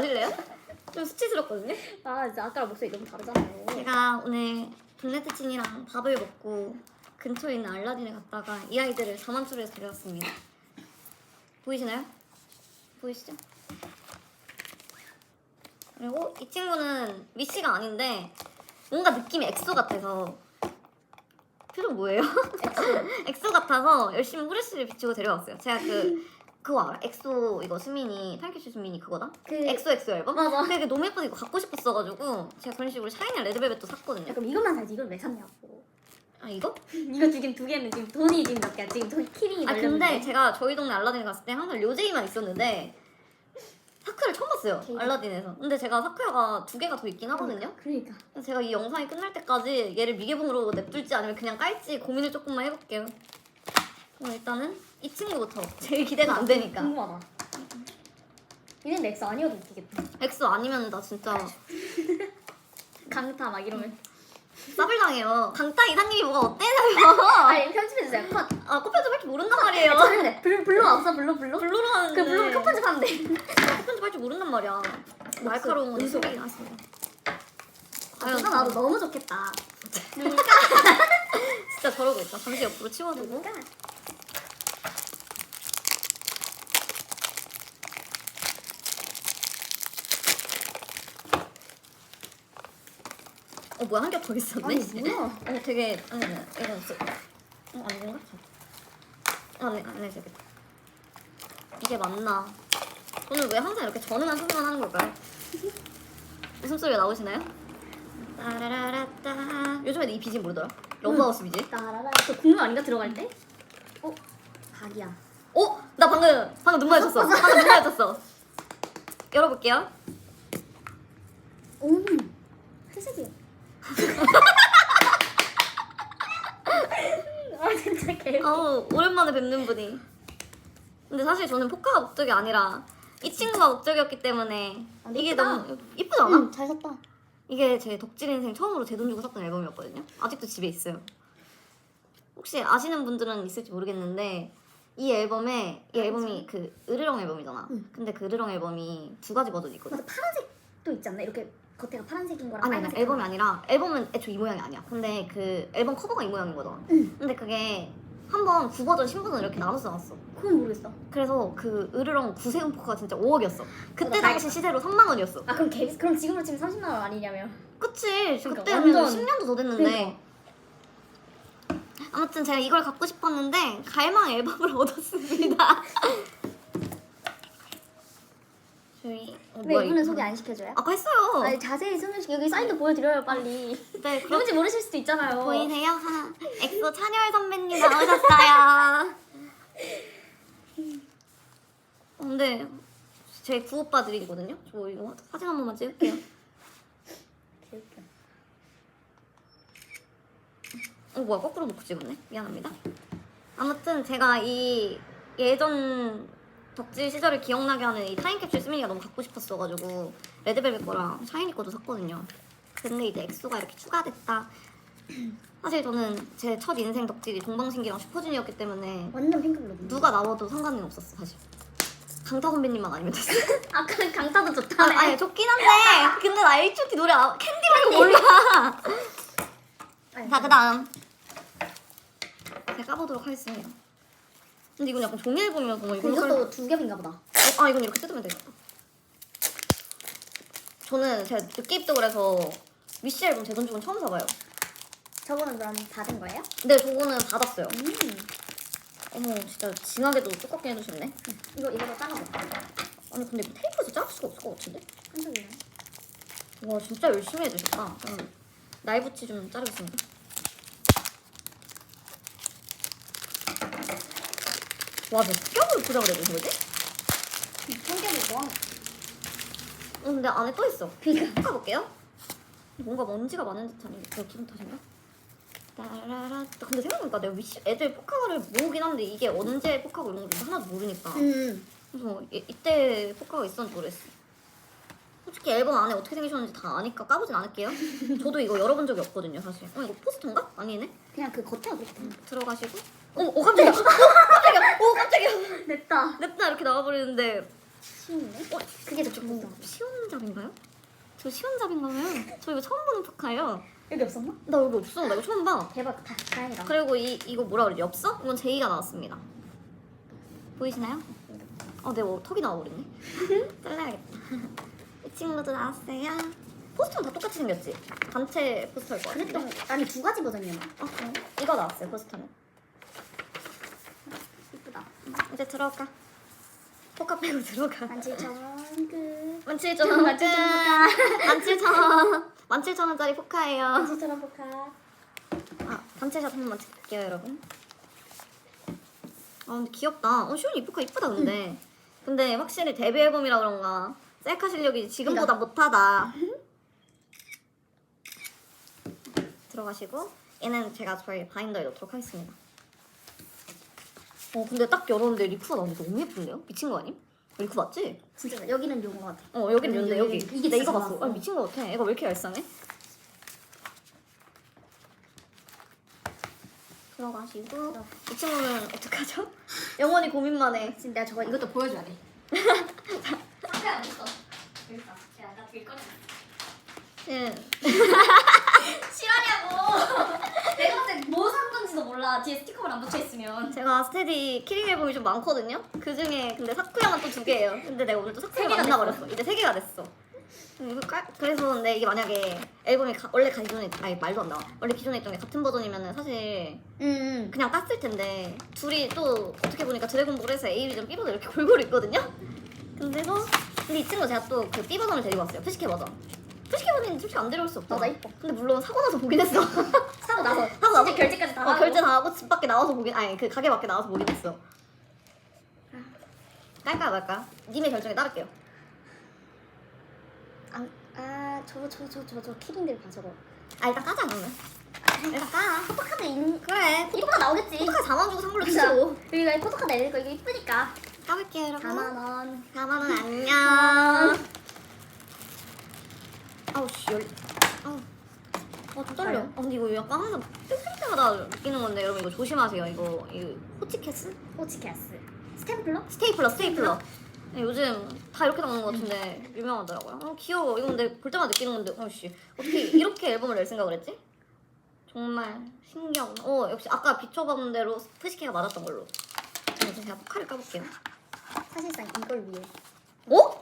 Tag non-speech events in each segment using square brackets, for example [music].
마실래요? 좀 수치스럽거든요. 아 진짜 아까랑 목소리 너무 다르잖아요. 제가 오늘 돈네트친이랑 밥을 먹고 근처에 있는 알라딘에 갔다가 이 아이들을 자만추에서 데려왔습니다. 보이시나요? 보이시죠? 그리고 이 친구는 미씨가 아닌데 뭔가 느낌이 엑소 같아서 표정 뭐예요? 엑소 [laughs] 같아서 열심히 후레쉬를 비추고 데려왔어요. 제가 그 그거 알아? 엑소 이거 수민이 타임캡슐 수민이 그거다? 그 엑소 엑소 앨범? 맞아. 그게 너무 예뻐서 이거 갖고 싶었어가지고 제가 그런 식으로 샤이니 레드벨벳도 샀거든요. 그럼 이것만 사지 이걸 왜 샀냐고. 아 이거? [laughs] 이거 지금 두 개는 지금 돈이 지금 몇 개야? 지금 돈 키링이 아. 근데 제가 저희 동네 알라딘 갔을 때 항상 료제이만 있었는데 사쿠야를 처음 봤어요 오케이. 알라딘에서 근데 제가 사쿠야가 두 개가 더 있긴 하거든요 그러니까. 그래서 제가 이 영상이 끝날 때까지 얘를 미개봉으로 냅둘지 아니면 그냥 깔지 고민을 조금만 해볼게요 그럼 일단은 이 친구부터 제일 기대가 안 되니까 궁금하다. 얘는 렉스 아니어도 웃기겠다. 엑소 아니면 나 진짜 [laughs] 강타 막 이러면. 싸불 당해요 강타 이사님이 뭐가 어때서요 [laughs] 아니 편집해주세요. 컷. 아 코편집 할줄 모른단 말이에요 저는데 블루 블루 없어 블루 블루? 블루로 하는데 그 블루 컷 편집하면 돼. 편집 할줄 모른단 말이야 날카로운 건 음소. 소리 나왔습니다 아 진짜 나도 너무 좋겠다. [laughs] 진짜 저러고 있다. 잠시 옆으로 치워두고. 어 뭐야 한 겹 더 있었네. 아니 뭐야? 아니 되게 아니 아니 이건 없어. 어 아닌가? 아니 아니 저기. 이게 맞나? 저는 왜 항상 이렇게 전응한 소리만 하는 걸까요? [laughs] 웃음소리가 나오시나요? 따라라라따 요즘에 이 BGM 모르더라? 러브하우스 BGM? 따라라. 저 국물 아닌가 들어갈 때? 어? 각이야. 어? 나 방금 방금 눈 마주쳤어. 방금 눈 마주쳤어. 열어볼게요. 오. 회색이야. 아 진짜 개. 아우 오랜만에 뵙는 분이 근데 사실 저는 포카가 목적이 아니라 이 친구가 목적이었기 때문에 아, 이게 예쁘다. 너무 이쁘지 않아? 응, 잘 샀다. 이게 제 덕질 인생 처음으로 제 돈 주고 샀던 앨범이었거든요 아직도 집에 있어요 혹시 아시는 분들은 있을지 모르겠는데 이 앨범에 이 앨범이 그 으르렁 앨범이잖아 응. 근데 그 으르렁 앨범이 두 가지 버전이 있거든 맞아 파란색도 있지 않나? 이렇게 겉에가 파란색인 거랑 아니 아니 빨간색. 앨범이 아니라 앨범은 애초에 이 모양이 아니야 근데 그 앨범 커버가 이 모양인 거잖아 응. 근데 그게 한번 9버전 10버전 이렇게 나눠서 나왔어 그건 모르겠어. 그래서 그 으르렁 구세운 포카가 진짜 5억이었어. 그때 나 당시 시세로 3만 원이었어. 아 그럼 개 그럼 지금으로 치면 30만 원 아니냐며. 그치? 그러니까 그때는 완전- 10년도 더 됐는데. 아무튼 제가 이걸 갖고 싶었는데 갈망 앨범을 [laughs] 얻었습니다. [laughs] 저희 어, 왜 뭐야, 이분은? 소개 안 시켜줘요? 아까 했어요. 아니 자세히 숨을 쉬 여기 사인도 보여드려요 빨리. 네, 그럼 누군지 모르실 수도 있잖아요. 보이세요? 하, [laughs] 엑소 찬열 선배님 나오셨어요. 어, 근데 제 구오빠들이거든요. 저 이거 사진 한 번만 찍을게요. 개웃겨. 어 뭐야 거꾸로 놓고 찍었네 미안합니다 아무튼 제가 이 예전 덕질 시절을 기억나게 하는 이 타임캡슐 스미니가 너무 갖고 싶었어가지고 레드벨벳 거랑 샤이니 거도 샀거든요. 근데 이제 엑소가 이렇게 추가됐다. 사실 저는 제 첫 인생 덕질이 동방신기랑 슈퍼주니어였기 때문에 완전 핑크블루. 누가 나와도 상관은 없었어 사실. 강타 선배님만 아니면 됐어. [laughs] 아까는 강타도 아, 좋다네. 아니 좋긴 한데. 근데 나 H.O.T 노래 아- 캔디 말고 몰라. 아니, 자 그다음. 제가 까보도록 하겠습니다. 근데 이건 약간 종이 앨범이어서 살... 이것도 두 겹인가 보다. 어, 아 이건 이렇게 뜯으면 되겠다. 저는 제가 늦게 입덕을 해서 위시 앨범 제 돈 주고는 처음 사봐요. 저거는 그럼 받은 거예요? 근데 저거는 받았어요. 음. 어머 진짜 징하게도 두껍게 해주셨네. 이거 이거도 잘라볼까? 아니 근데 이거 테이프에서 자를 수가 없을 것 같은데? 한쪽이네. 와 진짜 열심히 해주셨다. 음, 나이브치 좀 자르겠습니다. 와, 저 습격으로 포장을 해주신 거지? 성격이 좋아. 어, 근데 안에 또 있어. 그니까. 까볼게요. 뭔가 먼지가 많은 듯한 저 기분 탓인가? 따라라. 근데 생각해보니까 내가 위시 애들 포카를 모으긴 한데 이게 언제 포카고 이런 거 하나도 모르니까. 음. 그래서 이, 이때 포카가 있었는지 모르겠어. 솔직히 앨범 안에 어떻게 생기셨는지 다 아니까 까보진 않을게요. [laughs] 저도 이거 열어본 적이 없거든요, 사실. 어, 이거 포스터인가? 아니네? 그냥 그 겉에가 그렇게 돼. 들어가시고. 어머, 어, 깜짝이야! [laughs] 깜짝이야! 오, 깜짝이야! 됐다. 냅다 이렇게 나와버리는데 쉬운데? 어? 그게 더뭐 좋겠어. 시원잡인가요? 저 시원잡인가요? 저 이거 처음 보는 포카예요. 여기 없었나? 나 여기 없어. 나 이거 처음 봐. 대박, 다, 다행이다. 그리고 이 이거 뭐라 그러지? 엽서? 이건 제이가 나왔습니다. 보이시나요? 어, 내 뭐, 턱이 나와버렸네. [laughs] 잘라야겠다. 이 친구도 나왔어요. 포스터는 다 똑같이 생겼지? 단체 포스터일 것 같은데. 그랬던, 아니 두 가지 버전이었나? 어, 어. 이거 나왔어요, 포스터는. 이제 들어가. 포카 빼고 들어가. 17,000원 끝. 17,000원. 17,000원. 17,000원짜리 포카예요. 17,000원 포카. 아, 단체샷 한 번만 찍을게요, 여러분. 아, 근데 귀엽다. 어, 시온이 포카 이쁘다, 근데. 근데 확실히 데뷔 앨범이라 그런가. 셀카 실력이 지금보다 못하다. 들어가시고, 얘는 제가 저희 바인더에 넣도록 하겠습니다. 어, 근데 딱 열었는데 리쿠가 나오는데 너무 예쁜데요? 미친 거 아님? 리쿠 맞지? 진짜 여기는 요거 같아. 어, 여긴 여기, 있는데, 여기. 여기. 이게 나 이거 봤어. 좋았어. 아, 미친 거 같아. 얘가 왜 이렇게 얄쌍해? 들어가시고 이 친구는 어떡하죠? [laughs] 영원히 고민만 해. 지금 내가 저거 이것도 보여줘야 돼. [laughs] 상대 안 있어. 그러니까 제가 아까 들 거냐. 예. 실화냐고. 내가 봤을 때뭐 산 건지도 안 붙여 있으면. 제가 스테디 키링 앨범이 좀 많거든요. 그 중에 근데 사쿠야만 또 두 개예요. 근데 내가 오늘 또세 사쿠야가 개가 만나버렸어. 이제 세 개가 됐어. 음, 이거 깔- 그래서 근데 이게 만약에 앨범이 가- 원래 기존에 아니 말도 안 나와. 원래 기존에 있던 게 같은 버전이면은 사실 응. 그냥 땄을 텐데 둘이 또 어떻게 보니까 드래곤볼에서 A리전 B버전 이렇게 [laughs] 골고루 있거든요. 근데도 근데 이 친구 제가 또 그 B 버전을 데리고 왔어요. 푸시케 버전. 푸시케 버전은 솔직히 안 데려올 수 없다. 맞아, 이뻐. 근데 물론 사고 나서 보긴 했어. [laughs] 사고 나서. 사고 나서 결제까지 다 어, 하고. 결제 다 하고 집 밖에 나와서 보긴 아니 그 가게 밖에 나와서 보긴 했어. 깔까 말까? 님의 결정에 따를게요. 아, 아, 저거 저거 저거 저거 저 키링들 봐 저거. 아 일단 까자 그러면. 일단 까. 포토카드 있는 그래. 포토카 나오겠지. 포카 4만 주고 산 걸로 그쵸. 치고. 여기가 이 포토카드 내릴 거 이거 이쁘니까. 까볼게요 여러분. 4만 원. 4만 원 안녕. 아우 씨 열. 아우. 어 떨려. 아 근데 이거 약간 항상 뜯을 때마다 느끼는 건데 여러분 이거 조심하세요. 이거 이 호치케스? 호치캐스. 스탬플러? 스테이플러 스테이플러. 네, 요즘 다 이렇게 나오는 것 같은데 유명하더라고요. 어 귀여워. 이거 근데 볼 때마다 느끼는 건데 어씨 어떻게 이렇게 [laughs] 앨범을 낼 생각을 했지? 정말 신기하구나. 어 역시 아까 비춰본 대로 푸시케가 맞았던 걸로. 자, 이제 제가 포카를 까볼게요. 사실상 이걸 위해. 어?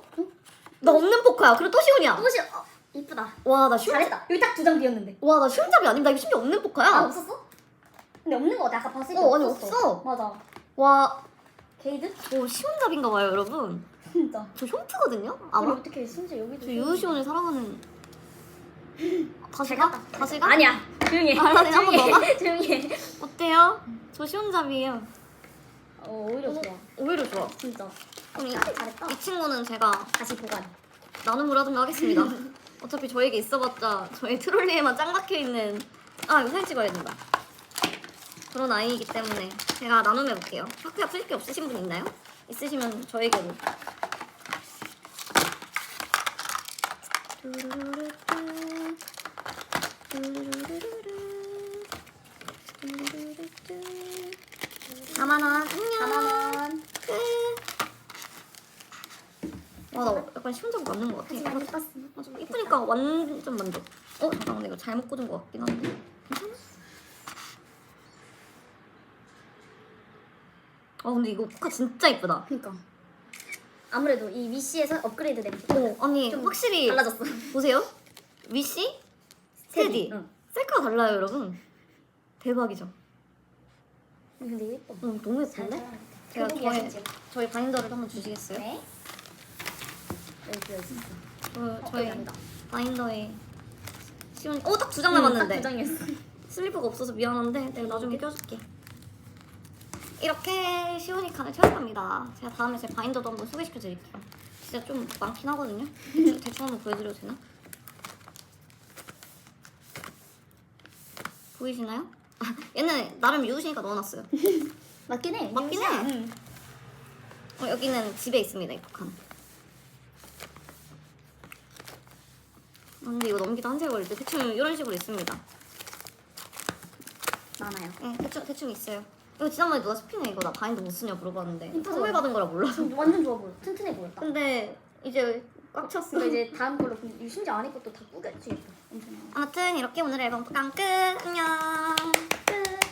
나 없는 포카야. 그리고 또 시온이야. 옷이 어, 이쁘다. 와, 나 쉬운 잘했다. 여기 딱 두 장 비었는데. 와, 나 쉬운 잡이 아님. 나 이거 심지어 없는 포카야. 아 없었어? 근데 없는 거 같아. 아까 봤을 때 어, 아니, 없었어. 없어. 맞아. 와, 게이드? 오, 쉬운 잡인가 봐요, 여러분. 진짜. 저 숑트거든요? 아니 아마? 어떻게 심지어 여기도. 저 유시온을 사랑하는. [laughs] 다시 잘 가? 갔다. 다시 가? 아니야. 조용히 해. 아, 아니, 한번 조용히 해. 조용히 해. 어때요? 저 쉬운 잡이에요. 어 오히려 좋아. 오히려 좋아. 진짜. 그럼 이, 까지 잘했다. 이 친구는 제가 다시 보관. 나눔을 하든가 하겠습니다. [laughs] 어차피 저에게 있어봤자 저희 트롤리에만 짱 박혀있는 아 이거 사진 찍어야 된다. 그런 아이이기 때문에 제가 나눔해볼게요. 학교에 풀게 없으신 분 있나요? 있으시면 저에게로. 사만 원, 안녕. 4만 원. 와, 나 약간 심장 맞는 것 같아. 하지만 이뻤어. 맞아, 이쁘니까 완전 만족. 어, 잠깐 근데 이거 잘못 꽂은 것 같긴 한데. 괜찮아? 아 근데 이거 포카 진짜 이쁘다. 그니까. 아무래도 이 위시에서 업그레이드 된 어, 아니 좀 확실히 달라졌어. 보세요. 위시, 테디, 응. 셀카가 달라요, 여러분. 대박이죠. 근데 예뻐. 어, 너무 예쁜데? 제가 저희. 저희 바인더를 한번 주시겠어요? 네. 여기 여기. 저, 어, 저희 아니다. 바인더에 시원. 어딱 두장 응, 남았는데. 딱두 장이었어. 슬리퍼가 없어서 미안한데 내가 나중에 껴줄게. 이렇게 시오니 칸을 채웠답니다. 제가 다음에 제 바인더도 한번 소개시켜 드릴게요. 진짜 좀 많긴 하거든요. 대충, [laughs] 대충 한번 보여드려도 되나? 보이시나요? 아, 얘는 나름 유우시니까 넣어놨어요. [laughs] 맞긴 해. 맞긴 해. 응. 어, 여기는 집에 있습니다, 이 북한. 근데 이거 넘기다 한세 걸릴 때 대충 이런 식으로 있습니다. 많아요. 네, 대충, 대충 있어요. 이거 지난번에 누가 스피네 이거 나 바인드 못 쓰냐 물어봤는데 이쁘죠? 선물 받은 거라 몰라서 지금 완전 좋아 보여. 튼튼해 보였다. 근데 이제 꽉 찼어 그러니까 이제 다음 걸로 이 심지어 안에 것도 다 꾸겼지. 엄청. 아무튼 이렇게 오늘 앨범 깡 끝 안녕 끝.